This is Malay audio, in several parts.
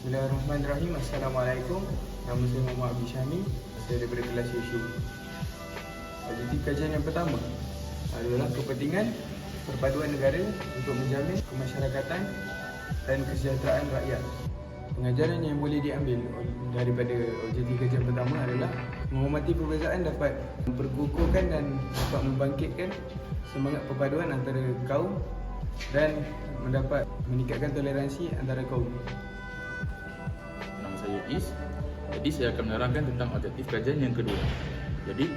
Bismillahirrahmanirrahim. Assalamualaikum. Nama saya Muhammad Abdi Syahmi. Saya daripada kelas Yushu. Objektif kajian yang pertama adalah kepentingan perpaduan negara untuk menjamin kemasyarakatan dan kesejahteraan rakyat. Pengajaran yang boleh diambil daripada objektif kajian pertama adalah menghormati perbezaan dapat memperkukuhkan dan dapat membangkitkan semangat perpaduan antara kaum dan mendapat meningkatkan toleransi antara kaum. Is. Jadi saya akan menerangkan tentang objektif kajian yang kedua. Jadi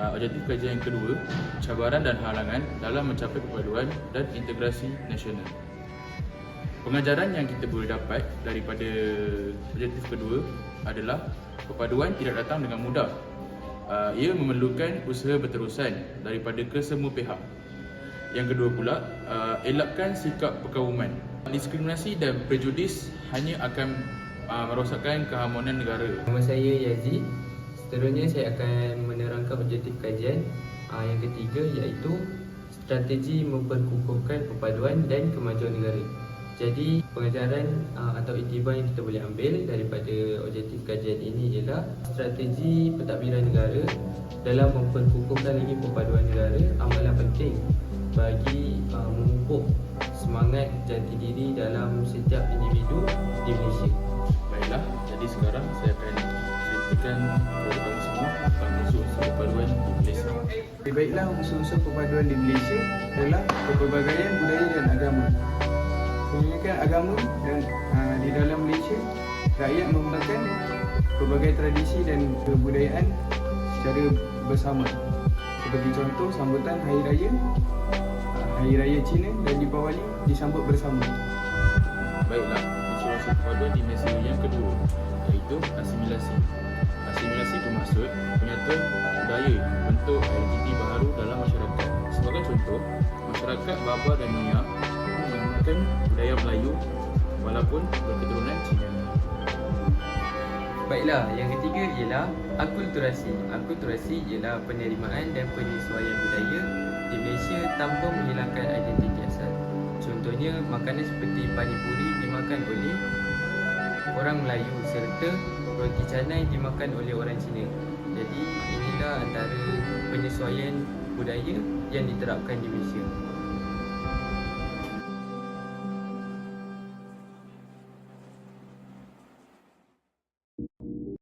uh, objektif kajian yang kedua, cabaran dan halangan dalam mencapai perpaduan dan integrasi nasional. Pengajaran yang kita boleh dapat daripada objektif kedua adalah perpaduan tidak datang dengan mudah. Uh, ia memerlukan usaha berterusan daripada kesemua pihak. Yang kedua pula, uh, elakkan sikap perkauman. Diskriminasi dan prejudis hanya akan uh, merosakkan keharmonian negara. Nama saya Yazid. Seterusnya saya akan menerangkan objektif kajian aa, yang ketiga iaitu strategi memperkukuhkan perpaduan dan kemajuan negara. Jadi pengajaran aa, atau iktibar yang kita boleh ambil daripada objektif kajian ini ialah strategi pentadbiran negara dalam memperkukuhkan lagi perpaduan negara amalan penting bagi aa, memupuk semangat jati diri dalam setiap individu di Malaysia. Baiklah, jadi sekarang saya akan ceritakan kepada kamu semua tentang unsur-unsur perpaduan di Malaysia. Okay, baiklah unsur-unsur perpaduan di Malaysia adalah kepelbagaian budaya dan agama. Kebanyakan agama dan uh, di dalam Malaysia, rakyat mengembangkan pelbagai tradisi dan kebudayaan secara bersama. Seperti contoh sambutan Hari Raya, Hari Raya Cina dan Deepawali disambut bersama. Baiklah, unsur-unsur perpaduan di Malaysia yang kedua iaitu asimilasi. Asimilasi bermaksud penyatuan budaya bentuk identiti baharu dalam masyarakat. Sebagai contoh, masyarakat Baba dan Nia menggunakan budaya Melayu walaupun berketurunan. Baiklah, yang ketiga ialah akulturasi. Akulturasi ialah penerimaan dan penyesuaian budaya di Malaysia tanpa menghilangkan identiti asal. Contohnya, makanan seperti panipuri dimakan oleh orang Melayu serta roti canai dimakan oleh orang Cina. Jadi, inilah antara penyesuaian budaya yang diterapkan di Malaysia.